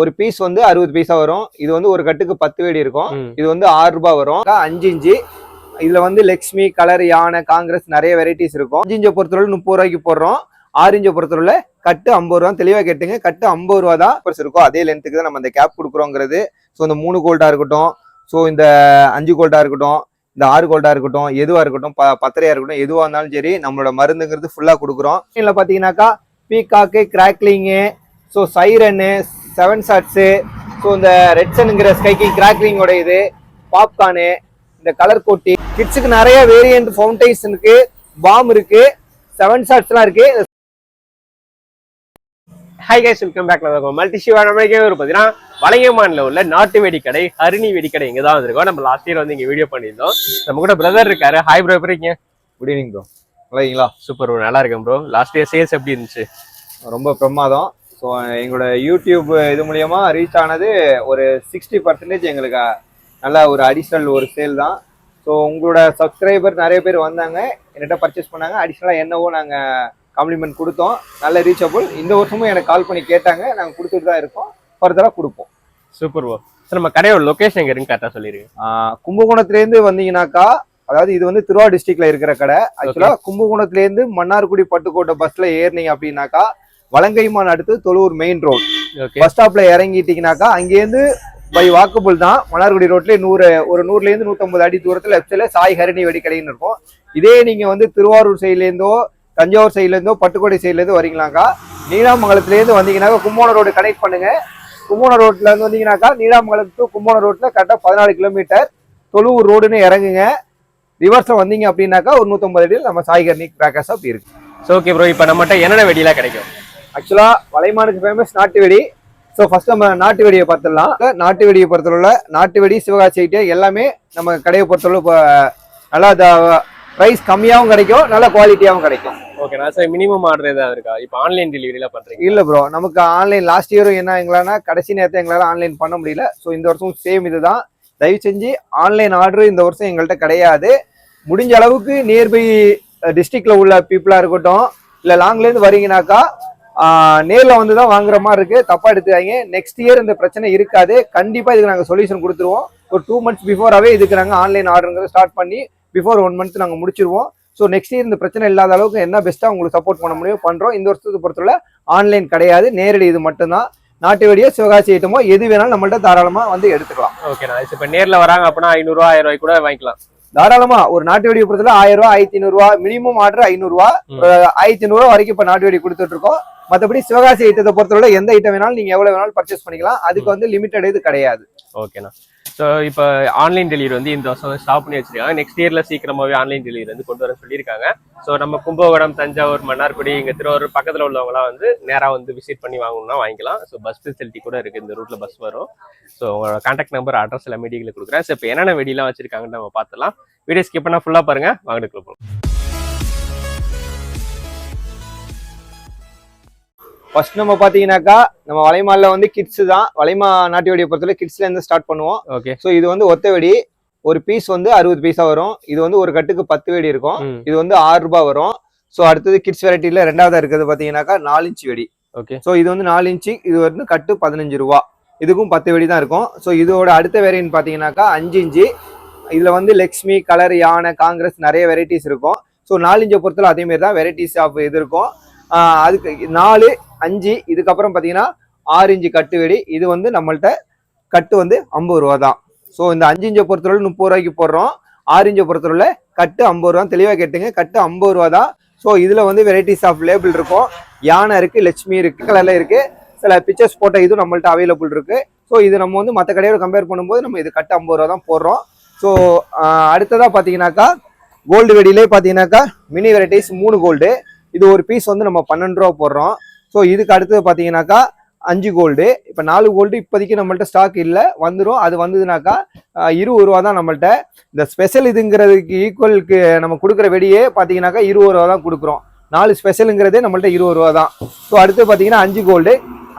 ஒரு பீஸ் வந்து அறுபது பைசா வரும். இது வந்து ஒரு கட்டுக்கு பத்து வெடி இருக்கும். இது வந்து ஆறு ரூபாய் வரும். அஞ்சு இன்ச்சு. இதுல வந்து லக்ஷ்மி கலர் யானை காங்கிரஸ் நிறைய வெரைட்டிஸ் இருக்கும். அஞ்சு இன்ச்சை பொறுத்தவரை முப்பது ரூபாய்க்கு போடுறோம். ஆறு இன்ச்சை பொறுத்தவரை கட்டு ஐம்பது ரூபா. தெளிவா கேட்டுங்க. கட்டு ஐம்பது ரூபா தான் பெருசு இருக்கும். அதே லென்த்துக்கு தான் நம்ம அந்த கேப் கொடுக்குறோங்கிறது. ஸோ இந்த மூணு கோல்டா இருக்கட்டும். ஸோ இந்த அஞ்சு கோல்டா இருக்கட்டும். இந்த ஆறு கோல்டா இருக்கட்டும். எதுவா இருக்கட்டும். ப பத்திரையா இருக்கட்டும். எதுவா இருந்தாலும் சரி நம்மளோட மருந்துங்கிறது ஃபுல்லா கொடுக்குறோம். இதுல பாத்தீங்கன்னாக்கா peacock crackling so siren seven shots so இந்த ரெட்சனுங்கிற ஸ்கைக்கு கிராக்லிங்கோட இது. பாப்கார்னு இந்த கலர் கோட்டி கிட்ஸுக்கு நிறைய வேரியன்ட் ஃபவுண்டைன்ஸ் இருக்கு. பாம் இருக்கு. செவன் ஷாட்ஸ்லாம் இருக்கு. ஹாய் கைஸ் வெல்கம் பேக் நம்ம மல்டி ஷிவா நம்மளுக்கே ஒரு பார்த்தீங்கன்னா வளையமான்ல உள்ள நாட்டு வெடிக்கடை ஹரிணி வெடிக்கடை இங்க தான் வந்திருக்கோம். நம்ம லாஸ்ட் இயர் வந்து இங்க வீடியோ பண்ணியிருந்தோம். நம்ம கூட பிரதர் இருக்காரு. ஹாய் ப்ரோ எப்படி இருக்கீங்க? குட் ஈவினிங் ப்ரோ நல்லாங்களா சூப்பர் ப்ரோ நல்லா இருக்கேன் ப்ரோ லாஸ்ட் இயர் சேல்ஸ் எப்படி இருந்துச்சு? ரொம்ப பிரமாதம். ஸோ எங்களோட யூடியூப் இது மூலியமா ரீச் ஆனது ஒரு சிக்ஸ்டி பர்சன்டேஜ் எங்களுக்கு நல்ல ஒரு அடிஷ்னல் ஒரு சேல் தான். ஸோ உங்களோட சப்ஸ்கிரைபர் நிறைய பேர் வந்தாங்க. என்கிட்ட பர்ச்சேஸ் பண்ணாங்க. அடிஷ்னலாக என்னவோ நாங்கள் காம்ப்ளிமெண்ட் கொடுத்தோம். நல்ல ரீச்சபிள் இந்த வருஷமும் எனக்கு கால் பண்ணி கேட்டாங்க. நாங்கள் கொடுத்துட்டு தான் இருக்கோம். ஃபர்தராக கொடுப்போம். சூப்பர் ப்ரோ சார் நம்ம கடையோட லொகேஷன் எங்க இருக்குன்னு கரெக்டாக சொல்லிருங்க ஆஹ் கும்பகோணத்துலேருந்து வந்தீங்கன்னாக்கா அதாவது இது வந்து திருவாரூர் டிஸ்ட்ரிக்ட்ல இருக்கிற கடை. ஆக்சுவலாக கும்பகோணத்துலேருந்து மன்னார்குடி பட்டுக்கோட்டை பஸ்ல ஏறினீங்க அப்படின்னாக்கா வலங்கைமான் அடுத்து தொழுவூர் மெயின் ரோட் பஸ் ஸ்டாப்ல இறங்கிட்டீங்கன்னாக்கா அங்கேருந்து பை வாக்கபிள் தான் மன்னார்குடி ரோட்ல நூறு ஒரு நூறுல இருந்து நூத்தம்பது அடி தூரத்துல லெஃப்ட் சைட்ல சாய் ஹரிணி வெடிக்கடைன்னு இருக்கும். இதே நீங்க வந்து திருவாரூர் சைட்ல இருந்தோ தஞ்சாவூர் சைட்ல இருந்தோ பட்டுக்கோட்டை சைட்ல இருந்து வரீங்களாக்கா நீடாமங்கலத்துல இருந்து வந்தீங்கன்னாக்கா கும்போணம் ரோடு கனெக்ட் பண்ணுங்க. கும்போணம் ரோட்ல இருந்து வந்தீங்கன்னாக்கா நீடாமங்கலம் டு கும்போணம் ரோட்ல கரெக்டா பதினாலு கிலோமீட்டர் தொழுவூர் ரோடுன்னு இறங்குங்க. ரிவர்ஸ்ல வந்தீங்க அப்படின்னாக்கா ஒரு நூத்தம்பது அடியில் நம்ம சாய் ஹரிணி கிராக்கர்ஸ் அப்படி இருக்கு ஸோ ஓகே ப்ரோ இப்போ நம்மகிட்ட என்னென்ன வெடிலாம் கிடைக்கும்? ஆக்சுவலா வலைமானுக்கு ஃபேமஸ் நாட்டு வெடி ஸோ ஃபர்ஸ்ட் நம்ம நாட்டு வெடியை பார்த்துடலாம். நாட்டு வெடியை பொறுத்தளவுல நாட்டு வெடி சிவகாசி ஐட்டம் எல்லாமே நம்ம கடையை பொறுத்தளவு இப்போ நல்லா ப்ரைஸ் கம்மியாகவும் கிடைக்கும் நல்ல குவாலிட்டியாகவும் கிடைக்கும். ஓகே நான் சார் மினிமம் ஆர்டர் ஏதாவது இருக்கா? இப்போ ஆன்லைன் டெலிவரிலாம் பண்றீங்க இல்ல ப்ரோ நமக்கு ஆன்லைன் லாஸ்ட் இயரும் என்ன எங்களானா கடைசி நேரத்தை எங்களால ஆன்லைன் பண்ண முடியல. ஸோ இந்த வருஷம் சேம் இதுதான். தயவு செஞ்சு ஆன்லைன் ஆர்டர் இந்த வருஷம் எங்கள்கிட்ட கிடையாது. முடிஞ்ச அளவுக்கு நியர்பை டிஸ்ட்ரிக்ட்ல உள்ள பீப்புளா இருக்கட்டும் இல்ல லாங்ல இருந்து வரீங்கனாக்கா நேரில் வந்து தான் வாங்குற மாதிரி இருக்கு. தப்பா எடுத்துக்காங்க நெக்ஸ்ட் இயர் இந்த பிரச்சனை இருக்காது. கண்டிப்பா இதுக்கு நாங்கள் சொல்யூஷன் கொடுத்துருவோம். ஒரு டூ மந்த்ஸ் பிஃபோராகவே இதுக்கு நாங்கள் ஆன்லைன் ஆர்டருங்கிறத ஸ்டார்ட் பண்ணி பிஃபோர் ஒன் மந்த் நாங்கள் முடிச்சிருவோம். ஸோ நெக்ஸ்ட் இயர் இந்த பிரச்சனை இல்லாத அளவுக்கு என்ன பெஸ்ட்டாக உங்களுக்கு சப்போர்ட் பண்ண முடியும் பண்ணுறோம் இந்த வருஷத்தை பொறுத்தவரை ஆன்லைன் கிடையாது. நேரடி இது மட்டும்தான். நாட்டு வெடியோ சிவகாசி ஐட்டமோ எது வேணாலும் நம்மள்ட்ட தாராளமாக வந்து எடுத்துக்கலாம். ஓகே நான் இப்போ நேரில் வராங்க அப்படின்னா ஐநூறுரூவா ஆயிரம் ரூபாய் கூட வாங்கிக்கலாம். தாராளமா ஒரு நாட்டு வெடி பொறுத்தவரை ஆயிரம் ரூபாய் ஆயிரத்தி ஐநூறுரூவா மினிமம் ஆர்டர் ஐநூறுரூவா ம். ஆயிரத்தி ஐநூறுரூவா வரைக்கும் இப்போ நாட்டு வெடி கொடுத்துட்டு இருக்கோம். மற்றபடி சிவகாசி ஐட்டத்தை பொறுத்தவரை எந்த ஐட்டம் வேணாலும் நீங்க எவ்வளவு வேணாலும் பர்ச்சேஸ் பண்ணிக்கலாம். அதுக்கு வந்து லிமிட்டட் இது கிடையாது. ஓகேண்ணா ஸோ இப்போ ஆன்லைன் டெலிவரி வந்து இந்த வருஷம் ஸ்டாப் பண்ணி வச்சிருக்காங்க. நெக்ஸ்ட் இயர்ல சீக்கிரமாகவே ஆன்லைன் டெலிவரி வந்து கொண்டு வர சொல்லியிருக்காங்க. ஸோ நம்ம கும்பகோணம் தஞ்சாவூர் மன்னார்குடி இங்கே திருவாரூர் பக்கத்துல உள்ளவங்கலாம் வந்து நேரா வந்து விசிட் பண்ணி வாங்கணும்னா வாங்கிக்கலாம். ஸோ பஸ் ஃபெசிலிட்டி கூட இருக்கு. இந்த ரூட்ல பஸ் வரும். ஸோ உங்களோட கான்டாக்ட் நம்பர் அட்ரஸ் எல்லாம் மீடியில் கொடுக்குறேன். ஸோ இப்போ என்னென்ன வெடியெலாம் வச்சிருக்காங்கன்னு நம்ம பார்த்துலாம் வீடியோ ஸ்கிப் பண்ணால் ஃபுல்லா பாருங்க. வாங்கிட்டு போகலாம். ஃபர்ஸ்ட் நம்ம பாத்தீங்கன்னாக்கா நம்ம வலைமால்ல வந்து கிட்ஸ் தான். வலைமா நாட்டு வெடியை பொறுத்தவரை கிட்ஸ்ல இருந்து ஸ்டார்ட் பண்ணுவோம். ஓகே ஸோ இது வந்து ஒத்த வெடி. ஒரு பீஸ் வந்து அறுபது பைசா வரும். இது வந்து ஒரு கட்டுக்கு பத்து வெடி இருக்கும். இது வந்து ஆறு ரூபாய் வரும். ஸோ அடுத்தது கிட்ஸ் வெரைட்டில ரெண்டாவதா இருக்கிறது பாத்தீங்கன்னாக்கா நாலு இன்ச் வெடி. ஓகே ஸோ இது வந்து நாலு இன்ச்சு இது வந்து கட்டு பதினஞ்சு ரூபா. இதுக்கும் பத்து வெடி தான் இருக்கும். ஸோ இதோட அடுத்த வேரியன்ட் பார்த்தீங்கன்னாக்கா அஞ்சு இன்ச்சு இதில் வந்து லக்ஷ்மி கலர் யானை காங்கிரஸ் நிறைய வெரைட்டிஸ் இருக்கும். ஸோ நாலு இன்ச்சை பொறுத்தவரை அதே மாதிரி தான் வெரைட்டிஸ் ஆஃப் இது இருக்கும். அதுக்கு நாலு அஞ்சு இதுக்கப்புறம் பார்த்தீங்கன்னா ஆறு இன்ச்சு கட்டு வெடி. இது வந்து நம்மள்ட்ட கட்டு வந்து ஐம்பது ரூபா தான். ஸோ இந்த அஞ்சு இஞ்சை பொறுத்தவரை முப்பது ரூபாய்க்கு போடுறோம். ஆறு இஞ்சை பொறுத்தவரை கட்டு ஐம்பது ரூபா. தெளிவாக கேட்டுங்க கட்டு ஐம்பது ரூபா தான். ஸோ இதில் வந்து வெரைட்டிஸ் ஆஃப் லேபிள் இருக்கும். யானை இருக்குது லட்சுமி இருக்கு கலரில் இருக்குது சில பிக்சர்ஸ் போட்ட இதுவும் நம்மள்ட்ட அவைலபிள் இருக்குது ஸோ இது நம்ம வந்து மற்ற கடையோட கம்பேர் பண்ணும்போது நம்ம இது கட்டு ஐம்பது ரூபா தான் போடுறோம். ஸோ அடுத்ததாக பார்த்தீங்கன்னாக்கா கோல்டு வெடியிலே பார்த்தீங்கன்னாக்கா மினி வெரைட்டிஸ் மூணு கோல்டு இது ஒரு பீஸ் வந்து நம்ம பன்னெண்டு ரூபா போடுறோம். ஸோ இதுக்கு அடுத்தது பார்த்தீங்கன்னாக்கா அஞ்சு கோல்டு இப்போ நாலு கோல்டு இப்போதைக்கு நம்மள்ட்ட ஸ்டாக் இல்லை. வந்துடும் அது வந்ததுனாக்கா இருபது ரூபா தான் நம்மள்ட்ட. இந்த ஸ்பெஷல் இதுங்கிறதுக்கு ஈக்குவலுக்கு நம்ம கொடுக்குற வெடியே பார்த்தீங்கன்னாக்கா இருபது ரூபா தான் கொடுக்குறோம். நாலு ஸ்பெஷலுங்கிறதே நம்மள்ட்ட இருபது ரூபா தான். ஸோ அடுத்து பார்த்தீங்கன்னா அஞ்சு கோல்டு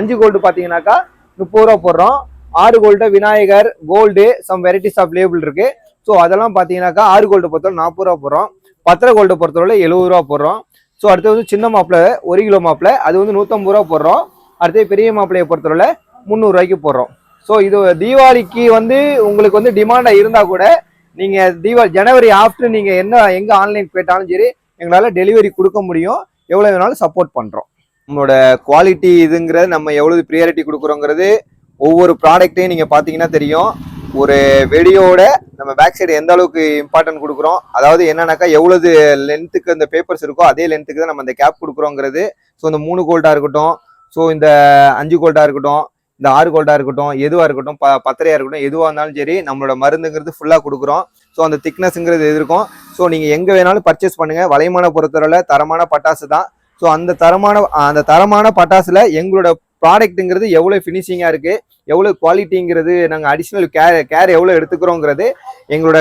அஞ்சு கோல்டு பார்த்தீங்கன்னாக்கா முப்பது ரூபா போடுறோம். ஆறு gold Vinayagar gold some varieties of label இருக்கு. ஸோ அதெல்லாம் பார்த்தீங்கன்னாக்கா ஆறு கோல்டு பொறுத்தவரை நாற்பது ரூபா போடுறோம். பத்தரை கோல்டு பொறுத்தவரை எழுபது ரூபா போடுறோம். ஸோ அடுத்து வந்து சின்ன மாப்பிளை ஒரு கிலோ மாப்பிளை. அது வந்து நூற்றம்பது ரூபா போடுறோம். அடுத்து பெரிய மாப்பிளையை பொறுத்தவரை முந்நூறுரூவாய்க்கு போடுறோம். ஸோ இது தீபாவளிக்கு வந்து உங்களுக்கு வந்து டிமாண்டாக இருந்தால் கூட நீங்கள் தீபாவளி ஜனவரி ஆஃப்டர் நீங்கள் என்ன எங்கே ஆன்லைன் போயிட்டாலும் சரி எங்களால் டெலிவரி கொடுக்க முடியும். எவ்வளோ வேணாலும் சப்போர்ட் பண்ணுறோம் நம்மளோட குவாலிட்டி இதுங்கிறது நம்ம எவ்வளவு ப்ரியாரிட்டி கொடுக்குறோங்கிறது ஒவ்வொரு ப்ராடக்ட்டையும் நீங்கள் பார்த்தீங்கன்னா தெரியும். ஒரு வெடியோட நம்ம பேக் சைடு எந்த அளவுக்கு இம்பார்ட்டன்ட் கொடுக்குறோம்? அதாவது என்னன்னாக்கா எவ்வளவு லென்த்துக்கு அந்த பேப்பர்ஸ் இருக்கோ அதே லென்த்துக்கு தான் நம்ம அந்த கேப் கொடுக்குறோங்கிறது. ஸோ இந்த மூணு கோல்டாக இருக்கட்டும் ஸோ இந்த அஞ்சு கோல்டாக இருக்கட்டும் இந்த ஆறு கோல்டாக இருக்கட்டும் எதுவாக இருக்கட்டும் ப பத்தரையாக இருக்கட்டும் எதுவாக இருந்தாலும் சரி நம்மளோட மருந்துங்கிறது ஃபுல்லாக கொடுக்குறோம். ஸோ அந்த திக்னஸ்ங்கிறது எது இருக்கும்? ஸோ நீங்கள் எங்கே வேணாலும் பர்ச்சேஸ் பண்ணுங்கள் வலைமான பொறுத்தவரை தரமான பட்டாசு தான். ஸோ அந்த தரமான அந்த தரமான பட்டாசில் எங்களோட ப்ராடக்ட்டுங்கிறது எவ்வளோ ஃபினிஷிங்காக இருக்குது எவ்வளோ குவாலிட்டிங்கிறது நாங்கள் அடிஷ்னல் கேர் கேர் எவ்வளோ எடுத்துக்கிறோங்கிறது எங்களோட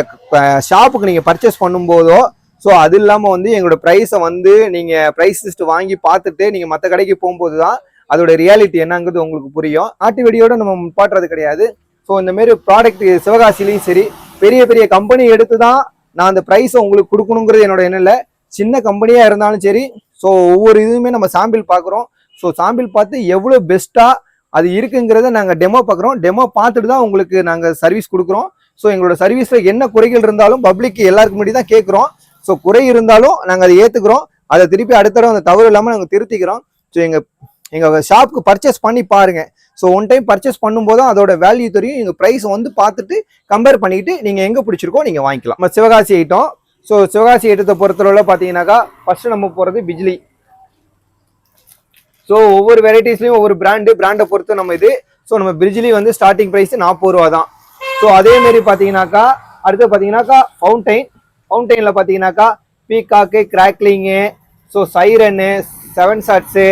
ஷாப்புக்கு நீங்கள் பர்ச்சேஸ் பண்ணும்போதோ ஸோ அது இல்லாமல் வந்து எங்களோட ப்ரைஸை வந்து நீங்கள் ப்ரைஸ் லிஸ்ட் வாங்கி பார்த்துட்டு நீங்கள் மற்ற கடைக்கு போகும்போது தான் அதோட ரியாலிட்டி என்னங்கிறது உங்களுக்கு புரியும். நாட்டு வெடியோட நம்ம பாட்டுறது கிடையாது. ஸோ இந்தமாரி ப்ராடக்ட் சிவகாசிலையும் சரி பெரிய பெரிய கம்பெனி எடுத்து தான் நான் அந்த ப்ரைஸை உங்களுக்கு கொடுக்கணுங்கிறது என்னோட எண்ணம் இல்லை சின்ன கம்பெனியாக இருந்தாலும் சரி ஸோ ஒவ்வொரு இதுவுமே நம்ம சாம்பிள் பார்க்குறோம். ஸோ சாம்பிள் பார்த்து எவ்வளோ பெஸ்ட்டாக அது இருக்குங்கிறத நாங்கள் டெமோ பார்க்குறோம். டெமோ பார்த்துட்டு தான் உங்களுக்கு நாங்கள் சர்வீஸ் கொடுக்குறோம். ஸோ எங்களோட சர்வீஸில் என்ன குறைகள் இருந்தாலும் பப்ளிக் எல்லாருக்கு முன்னாடி தான் கேட்குறோம். ஸோ குறை இருந்தாலும் நாங்கள் அதை ஏற்றுக்கிறோம் அதை திருப்பி அடுத்த தடவை அந்த தவறு இல்லாமல் நாங்கள் திருத்திக்கிறோம். ஸோ எங்கள் எங்கள் ஷாப்புக்கு பர்ச்சேஸ் பண்ணி பாருங்க. ஸோ ஒன் டைம் பர்ச்சேஸ் பண்ணும்போது அதோட வேல்யூ தெரியும். எங்கள் ப்ரைஸ் வந்து பார்த்துட்டு கம்பேர் பண்ணிக்கிட்டு நீங்கள் எங்கே பிடிச்சிருக்கோ நீங்கள் வாங்கிக்கலாம். நம்ம சிவகாசி ஐட்டம் ஸோ சிவகாசி ஐட்டத்தை பொறுத்தளவில் பார்த்தீங்கன்னாக்கா ஃபஸ்ட்டு நம்ம போகிறது பிஜ்லி. ஸோ ஒவ்வொரு வெரைட்டிஸ்லையும் ஒவ்வொரு பிராண்டு பிராண்டை பொறுத்து நம்ம இது. ஸோ நம்ம பிரிட்ஜ்லி வந்து ஸ்டார்டிங் ப்ரைஸ் நாற்பது ரூபா தான் ஸோ அதே மாதிரி பார்த்தீங்கன்னாக்கா அடுத்து பார்த்தீங்கன்னாக்கா ஃபவுண்டைன் ஃபவுண்டைனில் பார்த்தீங்கன்னாக்கா peacock crackling so siren seven shots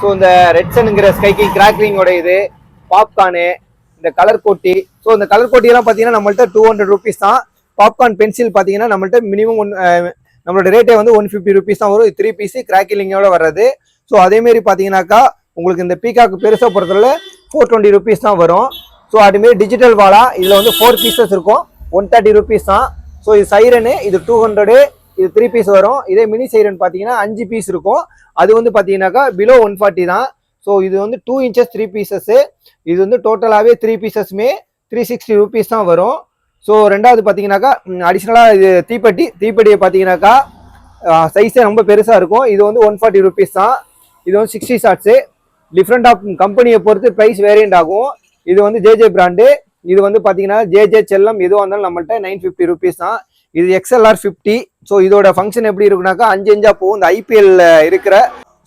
so இந்த ரெட்சனுங்கிற ஸ்கைக்கிங் கிராக்லிங்கோட இது பாப்கார்னு இந்த கலர் கோட்டி. ஸோ இந்த கலர் கோட்டியெல்லாம் பார்த்தீங்கன்னா நம்மள்ட்ட டூ ஹண்ட்ரட் ருபீஸ் தான். பாப்கார்ன் பென்சில் பார்த்தீங்கன்னா நம்மள்ட்ட மினிமம் ஒன் நம்மளோட ரேட்டே வந்து ஒன் ஃபிஃப்டி ருபீஸ் தான் வரும். த்ரீ பீஸு கிராக்கிலிங்கோட வர்றது. ஸோ அதேமாரி பார்த்தீங்கன்னாக்கா உங்களுக்கு இந்த பீகாக்கு பெருசாக பொறுத்தவரை ஃபோர் டுவெண்ட்டி ருபீஸ் தான் வரும். ஸோ அதுமாரி டிஜிட்டல் வாலா இதில் வந்து ஃபோர் பீசஸ் இருக்கும். ஒன் தேர்ட்டி ருபீஸ் தான். ஸோ இது சைரனு இது டூ ஹண்ட்ரடு இது த்ரீ பீஸ் வரும். இதே மினி சைரன் பார்த்தீங்கன்னா அஞ்சு பீஸ் இருக்கும். அது வந்து பார்த்தீங்கன்னாக்கா பிலோ ஒன் ஃபார்ட்டி தான். ஸோ இது வந்து டூ இன்ச்சஸ் த்ரீ பீசஸ்ஸு இது வந்து டோட்டலாகவே த்ரீ பீசஸ்மே த்ரீ சிக்ஸ்டி ருபீஸ் தான் வரும். ஸோ ரெண்டாவது பார்த்தீங்கன்னாக்கா அடிஷ்னலாக இது தீப்பெட்டி. தீப்பெட்டியை பார்த்தீங்கன்னாக்கா சைஸே ரொம்ப பெருசாக இருக்கும். இது வந்து ஒன் ஃபார்ட்டி ருபீஸ் தான். இது வந்து சிக்ஸ்டி ஷார்ட்ஸு டிஃப்ரெண்ட் ஆஃப் கம்பெனியை பொறுத்து ப்ரைஸ் வேரியண்ட் ஆகும். இது வந்து ஜேஜே பிராண்டு இது வந்து பார்த்தீங்கன்னா ஜேஜே செல்லம் எதுவாக இருந்தாலும் நம்மள்ட்ட நைன் ஃபிஃப்டி ருபீஸ் தான். இது எக்ஸ்எல்ஆர் ஃபிஃப்டி ஸோ இதோட ஃபங்க்ஷன் எப்படி இருக்குனாக்கா அஞ்சு அஞ்சா போகும். இந்த ஐபிஎல்ல இருக்கிற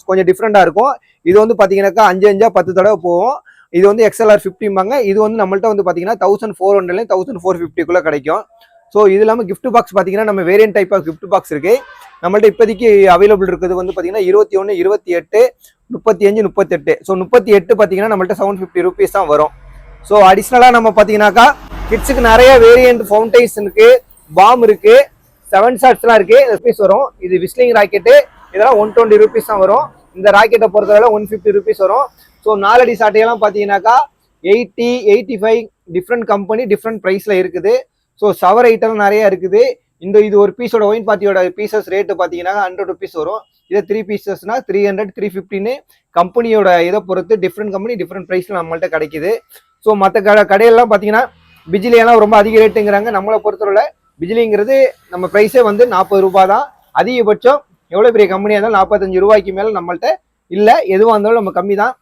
கொஞ்சம் டிஃப்ரெண்டாக இருக்கும். இது வந்து பார்த்தீங்கன்னாக்கா அஞ்சு அஞ்சா பத்து தடவை போகும். இது வந்து எக்ஸ்எல்ஆர் ஃபிஃப்டிம்பாங்க இது வந்து நம்மள்ட்ட வந்து பார்த்தீங்கன்னா தௌசண்ட் ஃபோர் ஹண்ட்ரட்லேயும் தௌசண்ட் ஃபோர் ஃபிஃப்டிக்குள்ளே கிடைக்கும். ஸோ இது இல்லாமல் கிஃப்ட் பாக்ஸ் பார்த்தீங்கன்னா நம்ம variant type of gift box இருக்குது நம்மள்ட்ட இப்போதைக்கு அவைலபிள் இருக்குது வந்து பார்த்தீங்கன்னா இருபத்தி ஒன்று இருபத்தி எட்டு முப்பத்தி அஞ்சு முப்பத்தெட்டு. ஸோ முப்பத்தி எட்டு பார்த்தீங்கன்னா நம்மள்ட்ட செவன் ஃபிஃப்டி ருபீஸ் தான் வரும். ஸோ அடிஷ்னலாக நம்ம பார்த்தீங்கன்னாக்கா கிட்ஸுக்கு நிறைய வேரியன்ட் ஃபவுண்டைன்ஸ் இருக்குது பாம் இருக்குது செவன் ஷாட்ஸ்லாம் இருக்குது ருபீஸ் வரும். இது விஸ்லிங் ராக்கெட்டு இதெல்லாம் ஒன் டுவெண்ட்டி ருபீஸ் தான் வரும். இந்த ராக்கெட்டை பொறுத்தவரை ஒன் ஃபிஃப்டி ருபீஸ் வரும். ஸோ நாலடி சாட்டையெல்லாம் பார்த்தீங்கன்னாக்கா eighty eighty five different company different ப்ரைஸில் இருக்குது. ஸோ சவர் ஐட்டம் நிறையா இருக்குது. இந்த இது ஒரு பீஸோட ஒயின் பார்ட்டியோட பீசஸ் ரேட்டு பார்த்தீங்கன்னா ஹண்ட்ரட் ருபீஸ் வரும். இதே த்ரீ பீசஸ்னா த்ரீ ஹண்ட்ரட் த்ரீ ஃபிஃப்டின்னு கம்பெனியோட இதை பொறுத்து டிஃப்ரெண்ட் கம்பெனி டிஃப்ரெண்ட் ப்ரைஸில் நம்மள்ட்ட கிடைக்குது. ஸோ மற்ற கடை கடையெல்லாம் பார்த்தீங்கன்னா பிஜிலியெல்லாம் ரொம்ப அதிக ரேட்டுங்கிறாங்க நம்மளை பொறுத்தவரை பிஜிலிங்கிறது நம்ம ப்ரைஸே வந்து நாற்பது ரூபா தான். அதிகபட்சம் எவ்வளோ பெரிய கம்பெனியாக இருந்தாலும் நாற்பத்தஞ்சு ரூபாய்க்கு மேலே நம்மள்ட்ட இல்லை. எதுவாக இருந்தாலும் நம்ம கம்மி தான்.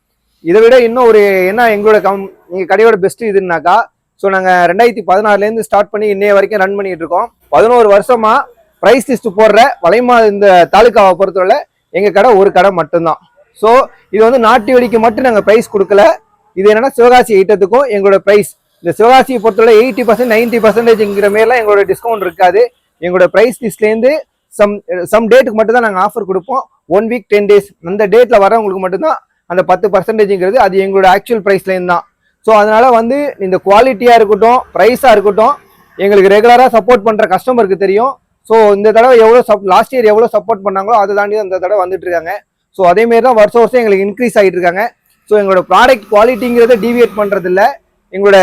இதை விட இன்னும் ஒரு என்ன எங்களோட கம் எங்கள் கடையோட பெஸ்ட்டு இதுனாக்கா ஸோ நாங்கள் ரெண்டாயிரத்தி பதினாறுலேருந்து ஸ்டார்ட் பண்ணி இன்னைய வரைக்கும் ரன் பண்ணிட்டு இருக்கோம். பதினோரு வருஷமாக ப்ரைஸ் லிஸ்ட் போடுற வளைமா இந்த தாலுக்காவை பொறுத்தவரை எங்கள் கடை ஒரு கடை மட்டும்தான். ஸோ இது வந்து நாட்டு வெடிக்கு மட்டும் நாங்கள் ப்ரைஸ் கொடுக்கல. இது என்னன்னா சிவகாசி ஐட்டத்துக்கும் எங்களோட ப்ரைஸ் இந்த சிவகாசியை பொறுத்தவரை எயிட்டி பர்சன்ட் நைன்டி பர்சன்டேஜ்ங்கிற மாரிலாம் எங்களோட டிஸ்கவுண்ட் இருக்காது. எங்களோட ப்ரைஸ் லிஸ்ட்லேருந்து சம் சம் டேட்டுக்கு மட்டும் தான் நாங்கள் ஆஃபர் கொடுப்போம். ஒன் வீக் டென் டேஸ் அந்த டேட்டில் வரவங்களுக்கு மட்டும்தான் அந்த பத்து பர்சன்டேஜுங்கிறது அது எங்களோட ஆக்சுவல் ப்ரைஸ்லேருந்து தான். ஸோ அதனால் வந்து இந்த குவாலிட்டியாக இருக்கட்டும் ப்ரைஸாக இருக்கட்டும் எங்களுக்கு ரெகுலராக சப்போர்ட் பண்ணுற கஸ்டமருக்கு தெரியும். ஸோ இந்த தடவை எவ்வளோ சப் லாஸ்ட் இயர் எவ்வளோ சப்போர்ட் பண்ணாங்களோ அதை தாண்டி இந்த தடவை வந்துட்டு இருக்காங்க. ஸோ அதேமாரி தான் வருஷம் வருஷம் எங்களுக்கு இன்க்ரீஸ் ஆகிட்டு இருக்காங்க. ஸோ எங்களோட ப்ராடக்ட் குவாலிட்டிங்கிறத டீவியேட் பண்ணுறதில்ல எங்களோட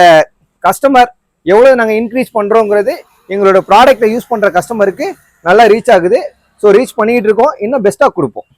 கஸ்டமர் எவ்வளோ நாங்கள் இன்க்ரீஸ் பண்ணுறோங்கிறது எங்களோட ப்ராடக்டை யூஸ் பண்ணுற கஸ்டமருக்கு நல்லா ரீச் ஆகுது. ஸோ ரீச் பண்ணிக்கிட்டு இருக்கோம். இன்னும் பெஸ்ட்டாக கொடுப்போம்.